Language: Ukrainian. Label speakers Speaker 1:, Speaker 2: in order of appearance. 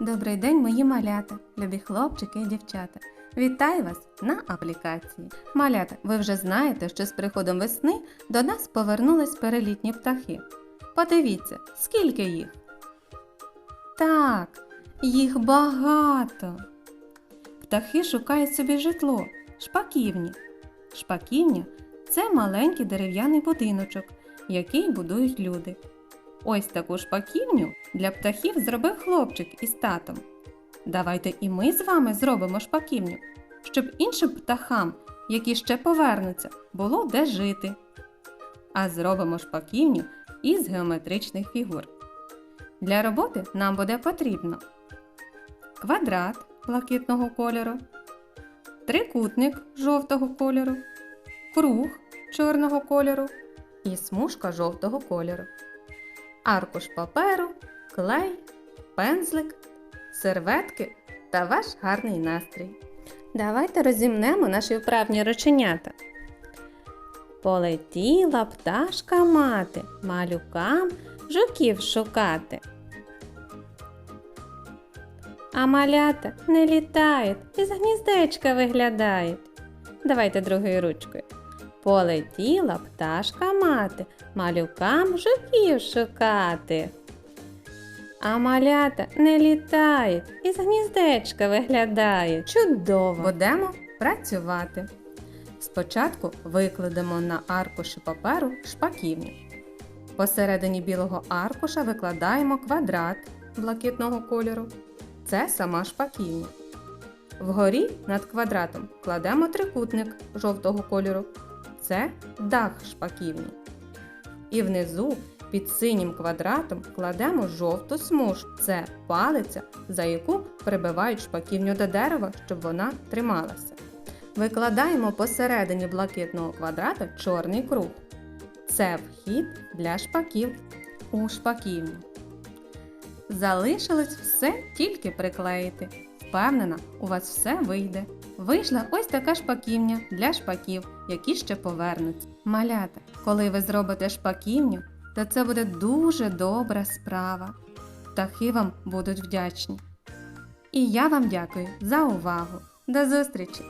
Speaker 1: Добрий день, мої малята, любі хлопчики і дівчата. Вітаю вас на аплікації. Малята, ви вже знаєте, що з приходом весни до нас повернулись перелітні птахи. Подивіться, скільки їх. Так, їх багато. Птахи шукають собі житло, шпаківні. Шпаківня це маленький дерев'яний будиночок, який будують люди. Ось таку шпаківню для птахів зробив хлопчик із татом. Давайте і ми з вами зробимо шпаківню, щоб іншим птахам, які ще повернуться, було де жити. А зробимо шпаківню із геометричних фігур. Для роботи нам буде потрібно квадрат блакитного кольору, трикутник жовтого кольору, круг чорного кольору і смужка жовтого кольору аркуш паперу, клей, пензлик, серветки та ваш гарний настрій. Давайте розімнемо наші вправні рученята. Полетіла пташка мати, малюкам жуків шукати. А малята не літають, із гніздечка виглядають. Давайте другою ручкою. Полетіла пташка мати, малюкам жуків шукати. А малята не літають, із гніздечка виглядають. Чудово! Будемо працювати. Спочатку викладемо на аркуші паперу шпаківню. Посередині білого аркуша викладаємо квадрат блакитного кольору. Це сама шпаківня. Вгорі над квадратом кладемо трикутник жовтого кольору. Це дах шпаківні. І внизу під синім квадратом кладемо жовту смужку. Це палиця, за яку прибивають шпаківню до дерева, щоб вона трималася. Викладаємо посередині блакитного квадрата чорний круг. Це вхід для шпаків у шпаківню. Залишилось все тільки приклеїти. Впевнена, у вас все вийде. Вийшла ось така шпаківня для шпаків, які ще повернуться. Малята, коли ви зробите шпаківню, то це буде дуже добра справа. Птахи вам будуть вдячні. І я вам дякую за увагу. До зустрічі!